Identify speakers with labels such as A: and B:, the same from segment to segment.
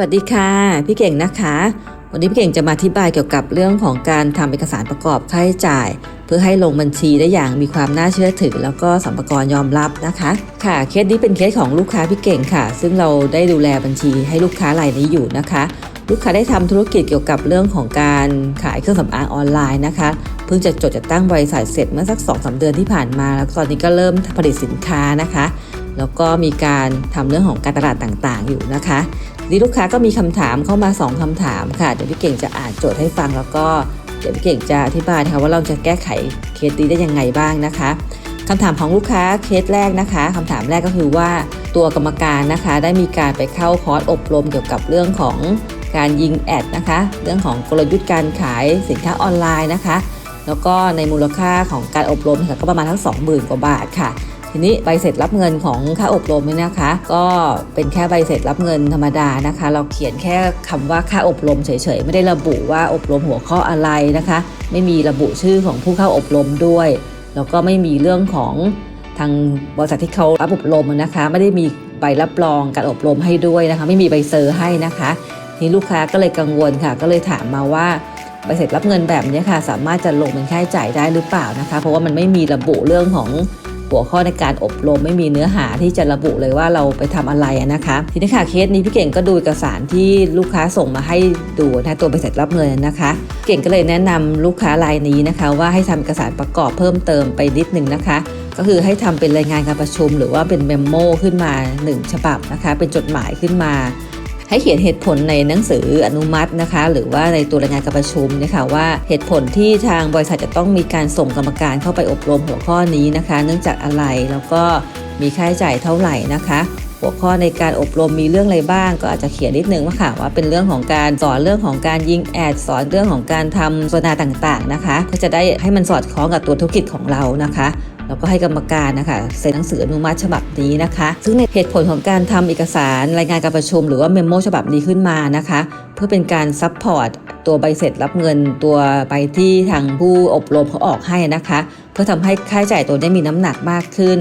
A: วัสดีค่ะ พี่เก่งนะคะ วันนี้พี่เก่งจะมาอธิบายเกี่ยวกับเรื่องของการทำเอกสารประกอบค่าใช้จ่าย เพื่อให้ลงบัญชีได้อย่างมีความน่าเชื่อถือ แล้วก็สัมภาระยอมรับนะคะ ค่ะเคสนี้เป็นเคสของลูกค้าพี่เก่งค่ะ ซึ่งเราได้ดูแลบัญชีให้ลูกค้ารายนี้อยู่นะคะ ลูกค้าได้ทำธุรกิจเกี่ยวกับเรื่องของการขายเครื่องสำอางออนไลน์นะคะเพิ่งจะจดจัดตั้งบริษัทเสร็จเมื่อสัก2อสเดือนที่ผ่านมา แล้วตอนนี้ก็เริ่มผลิตสินค้านะคะแล้วก็มีการทำเรื่องของการตลาดต่างๆ อยู่นะคะ นี้ลูกค้าก็มีคำถามเข้ามา 2คำถามค่ะ เดี๋ยวพี่เก่งจะอ่านโจทย์ให้ฟังแล้วก็เดี๋ยวพี่เก่งจะอธิบายนะคะว่าเราจะแก้ไขเคสนี้ได้ยังไงบ้างนะคะคำถามของลูกค้าเคสแรกนะคะคำถามแรกก็คือว่าตัวกรรมการนะคะ ได้มีการไปเข้าคอร์สอบรมเกี่ยวกับเรื่องของการยิงแอดนะคะ เรื่องของกลยุทธ์การขายสินค้าออนไลน์นะคะ แล้วก็ในมูลค่าของการอบรมค่ะก็ประมาณทั้ง 20,000 กว่าบาทค่ะ ทีนี้ใบเสร็จรับเงินของค่าอบรมเนี่ยนะคะ ก็เป็นแค่ใบเสร็จรับเงินธรรมดานะคะ เราเขียนแค่คำว่าค่าอบรมเฉยๆไม่ได้ระบุว่าอบรมหัวข้ออะไรนะคะ ไม่มีระบุชื่อของผู้เข้าอบรมด้วยแล้วก็ไม่มีเรื่องของทางบริษัทที่เขารับอบรมนะคะ ไม่ได้มีใบรับรองการอบรมให้ด้วยนะคะ ไม่มีใบเซอร์ให้นะคะทีนี้ลูกค้าก็เลยกังวลค่ะ ก็เลยถามมาว่าใบเสร็จรับเงินแบบนี้ค่ะ สามารถจะลงเป็นค่าใช้จ่ายได้หรือเปล่านะคะ เพราะว่ามันไม่มีระบุเรื่องของ หัวข้อในการอบรมไม่มีเนื้อหาที่จะระบุเลยว่าเราไปทำอะไรนะคะทีนี้ค่ะเคสนี้พี่เก่งก็ดูเอกสารที่ลูกค้าส่งมาให้ดูนะตัวใบเสร็จรับเงินนะคะ เก่งก็เลยแนะนำลูกค้ารายนี้นะคะ ว่าให้ทำเอกสารประกอบเพิ่มเติมไปนิดนึงนะคะก็คือให้ทำเป็นรายงานการประชุม หรือว่าเป็นเมมโมขึ้นมา 1 ฉบับนะคะ เป็นจดหมายขึ้นมา ให้เขียนเหตุผลในหนังสืออนุมัตินะคะ หรือว่าในตัวรายงานการประชุมนะคะว่าเหตุผลที่ทางบริษัทจะต้องมีการส่งกรรมการเข้าไปอบรมหัวข้อนี้นะคะ เนื่องจากอะไรแล้วก็มีค่าใช้จ่ายเท่าไหร่นะคะ หัวข้อในการอบรมมีเรื่องอะไรบ้าง ก็อาจจะเขียนนิดนึงว่าค่ะว่าเป็นเรื่องของการสอนเรื่องของการยิงแอดสอนเรื่องของการทำโฆษณาต่างๆนะคะ ก็จะได้ให้มันสอดคล้องกับตัวธุรกิจของเรานะคะ แล้วก็ให้กรรมการนะคะเซ็นหนังสืออนุมัติฉบับนี้นะคะ ซึ่งในเหตุผลของการทำเอกสารรายงานการประชุม หรือว่าเมมโมฉบับนี้ขึ้นมานะคะ เพื่อเป็นการซัพพอร์ตตัวใบเสร็จรับเงินตัวไปที่ทางผู้อบรมเขาออกให้นะคะ เพื่อทำให้ค่าใช้จ่ายตัวได้มีน้ำหนักมากขึ้น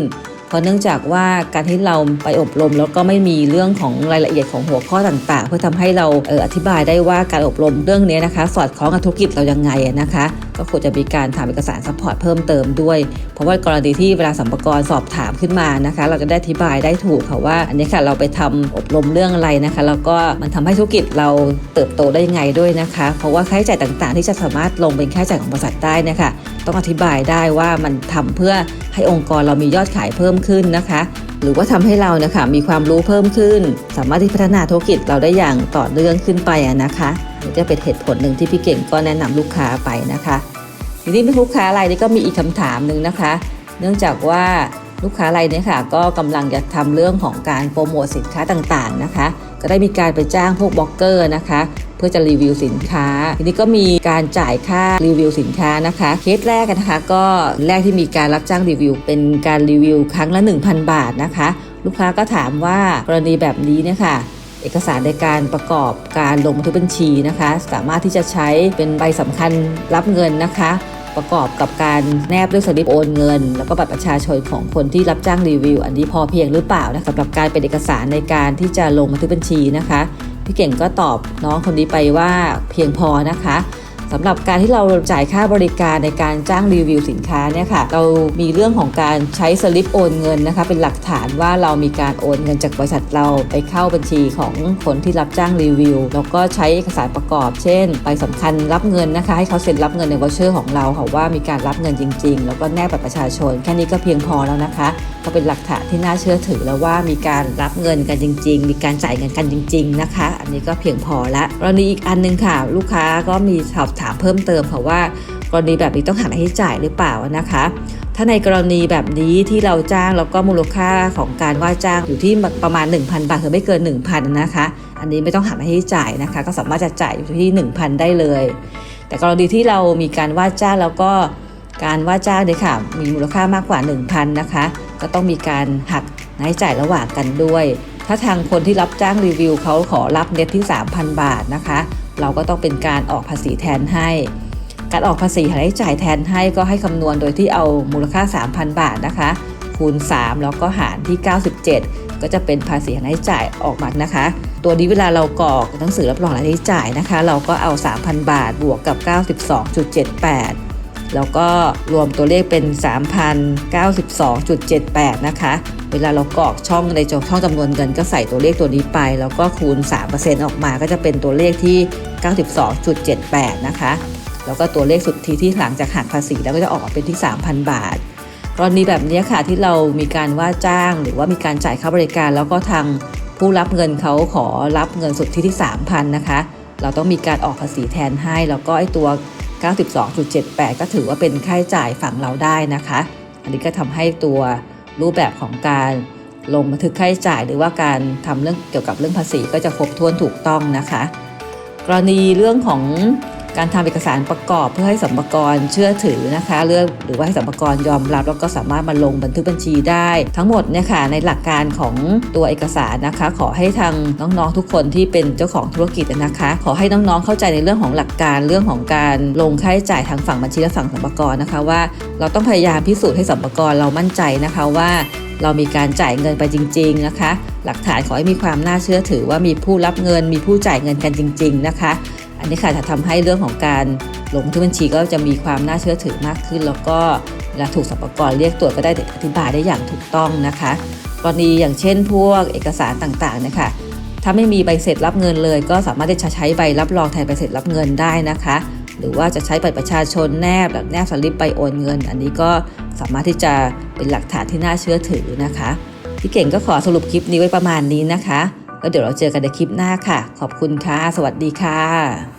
A: เพราะเนื่องจากว่าการที่เราไปอบรมแล้วก็ไม่มีเรื่องของรายละเอียดของหัวข้อต่างๆ เพื่อทำให้เราเอออธิบายได้ว่าการอบรมเรื่องนี้นะคะ สอดคล้องกับธุรกิจเรายังไงนะคะ ก็ควรจะมีการทำเอกสารซัพพอร์ตเพิ่มเติมด้วย เพราะว่ากรณีที่เวลาสัมภาระสอบถามขึ้นมานะคะ เราจะได้อธิบายได้ถูกค่ะว่า อันนี้ค่ะเราไปทำอบรมเรื่องอะไรนะคะ แล้วก็มันทำให้ธุรกิจเราเติบโตได้ยังไงด้วยนะคะ เพราะว่าค่าใช้จ่ายต่างๆ ที่จะสามารถลงเป็นค่าใช้จ่ายของบริษัทได้นะคะ ต้องอธิบายได้ว่ามันทำเพื่อให้องค์กรเรามียอดขายเพิ่มขึ้นนะคะ หรือว่าทำให้เราเนี่ยค่ะมีความรู้เพิ่มขึ้น สามารถที่พัฒนาธุรกิจเราได้อย่างต่อเนื่องขึ้นไปะนะคะนี่จะเป็นเหตุผลหนึ่งที่พี่เก่งก็แนะนำลูกค้าไปนะคะทีนี้ลูกค้ารายนี้ก็มีอีกคำถามหนึ่งนะคะ เนื่องจากว่าลูกค้ารายนี้ค่ะ ก็กำลังจะทำเรื่องของการโปรโมทสินค้าต่างๆนะคะ ก็ได้มีการไปจ้างพวกบล็อกเกอร์นะคะ เพื่อจะรีวิวสินค้า ทีนี้ก็มีการจ่ายค่ารีวิวสินค้านะคะ เคสแรกนะคะ ก็แรกที่มีการรับจ้างรีวิว เป็นการรีวิวครั้งละ 1,000 บาทนะคะ ลูกค้าก็ถามว่ากรณีแบบนี้เนี่ยค่ะเอกสารในการประกอบการลงบันทึกบัญชีนะคะ สามารถที่จะใช้เป็นใบสำคัญรับเงินนะคะ ประกอบกับการแนบด้วยสลิปโอนเงิน แล้วก็บัตรประชาชนของคนที่รับจ้างรีวิว อันนี้พอเพียงหรือเปล่านะสำหรับการเป็นเอกสารในการที่จะลงบันทึกบัญชีนะคะ พี่เก่งก็ตอบน้องคนนี้ไปว่าเพียงพอนะคะ สำหรับการที่เราจ่ายค่าบริการในการจ้างรีวิวสินค้าเนี่ยค่ะ เรามีเรื่องของการใช้สลิปโอนเงินนะคะ เป็นหลักฐานว่าเรามีการโอนเงินจากบริษัทเราไปเข้าบัญชีของคนที่รับจ้างรีวิว แล้วก็ใช้เอกสารประกอบ เช่นใบสำคัญรับเงินนะคะ ให้เขาเซ็นรับเงินในวอชเชอร์ของเราค่ะว่ามีการรับเงินจริง ๆ แล้วก็แนบบัตรประชาชน แค่นี้ก็เพียงพอแล้วนะคะ ก็เป็นหลักฐานที่น่าเชื่อถือแล้วว่ามีการรับเงินกันจริง ๆ มีการจ่ายเงินกันจริง ๆ นะคะ อันนี้ก็เพียงพอละกรณีอีกอันหนึงค่ะ ลูกค้าก็มีสอบถามเพิ่มเติมค่ะว่ากรณีแบบนี้ต้องหักค่าใช้จ่ายหรือเปล่านะคะ ถ้าในกรณีแบบนี้ที่เราจ้างแล้วก็มูลค่าของการว่าจ้างอยู่ที่ประมาณ 1,000 บาทคือไม่เกิน 1,000 นะคะ อันนี้ไม่ต้องหักค่าใช้จ่ายนะคะ ก็สามารถจะจ่ายอยู่ที่ 1,000 ได้เลย แต่กรณีที่เรามีการว่าจ้างแล้วก็ การว่าจ้างเนี่ยค่ะมีมูลค่ามากกว่า 1,000นะคะ ก็ต้องมีการหักค่าใช้จ่ายระหว่างกันด้วย ถ้าทางคนที่รับจ้างรีวิวเขาขอรับเน็ตที่ 3,000 บาทนะคะ เราก็ต้องเป็นการออกภาษีแทนให้ การออกภาษีค่าใช้จ่ายแทนให้ก็ให้คำนวณโดยที่เอามูลค่า 3,000 บาทนะคะ คูณ 3 แล้วก็หารที่ 97 ก็จะเป็นภาษีค่าใช้จ่ายออกมานะคะ ตัวนี้เวลาเรากรอกหนังสือรับรองรายจ่ายนะคะ เราก็เอา 3,000 บาทบวกกับ 92.78 แล้วก็รวมตัวเลขเป็น 3,092.78 นะคะ เวลาเรากรอกช่องในช่องจำนวนเงินก็ใส่ตัวเลขตัวนี้ไป แล้วก็คูณ 3%ออกมาก็จะเป็นตัวเลขที่ 92.78 นะคะ แล้วก็ตัวเลขสุทธิที่หลังจากหักภาษีแล้วก็จะออกมาเป็นที่ 3,000 บาทกรณีแบบนี้ค่ะที่เรามีการว่าจ้างหรือว่ามีการจ่ายค่าบริการ แล้วก็ทางผู้รับเงินเขาขอรับเงินสุทธิที่ 3,000 นะคะ เราต้องมีการออกภาษีแทนให้ แล้วก็ไอตัว 92.78 ก็ถือว่าเป็นค่าใช้จ่ายฝั่งเราได้นะคะ อันนี้ก็ทำให้ตัวรูปแบบของการลงบันทึกค่าใช้จ่าย หรือว่าการทำเรื่องเกี่ยวกับเรื่องภาษีก็จะครบถ้วนถูกต้องนะคะ กรณีเรื่องของ การทำเอกสารประกอบเพื่อให้สัมภากรเชื่อถือนะคะเรื่องหรือว่าให้สัมภากรยอมรับ แล้วก็สามารถมาลงบันทึกบัญชีได้ ทั้งหมดเนี่ยค่ะในหลักการของตัวเอกสารนะคะ ขอให้ทางน้องๆทุกคนที่เป็นเจ้าของธุรกิจนะคะ ขอให้น้องๆเข้าใจในเรื่องของหลักการเรื่องของการลงค่าใช้จ่ายทางฝั่งบัญชีและฝั่งสัมภากรนะคะว่า เราต้องพยายามพิสูจน์ให้สัมภากรเรามั่นใจนะคะว่าเรามีการจ่ายเงินไปจริง ๆนะคะ หลักฐานขอให้มีความน่าเชื่อถือว่ามีผู้รับเงิน มีผู้จ่ายเงินกันจริง ๆ นะคะ อันนี้ค่ะจะทำให้เรื่องของการลงบันทึกบัญชีก็จะมีความน่าเชื่อถือมากขึ้น แล้วก็เวลาถูกสรรพากรเรียกตรวจก็ได้อธิบายได้อย่างถูกต้องนะคะกรณีอย่างเช่น พวกเอกสารต่างๆนี่ยค่ะถ้าไม่มีใบเสร็จรับเงินเลย ก็สามารถที่จะใช้ใบรับรองแทนใบเสร็จรับเงินได้นะคะ หรือว่าจะใช้บัตรประชาชนแนบแบบแนบสลิปไปโอนเงิน อันนี้ก็สามารถที่จะเป็นหลักฐานที่น่าเชื่อถือนะคะพี่เก่งก็ขอสรุปคลิปนี้ไว้ประมาณนี้นะคะ แล้วเดี๋ยวเราเจอกันในคลิปหน้าค่ะ ขอบคุณค่ะ สวัสดีค่ะ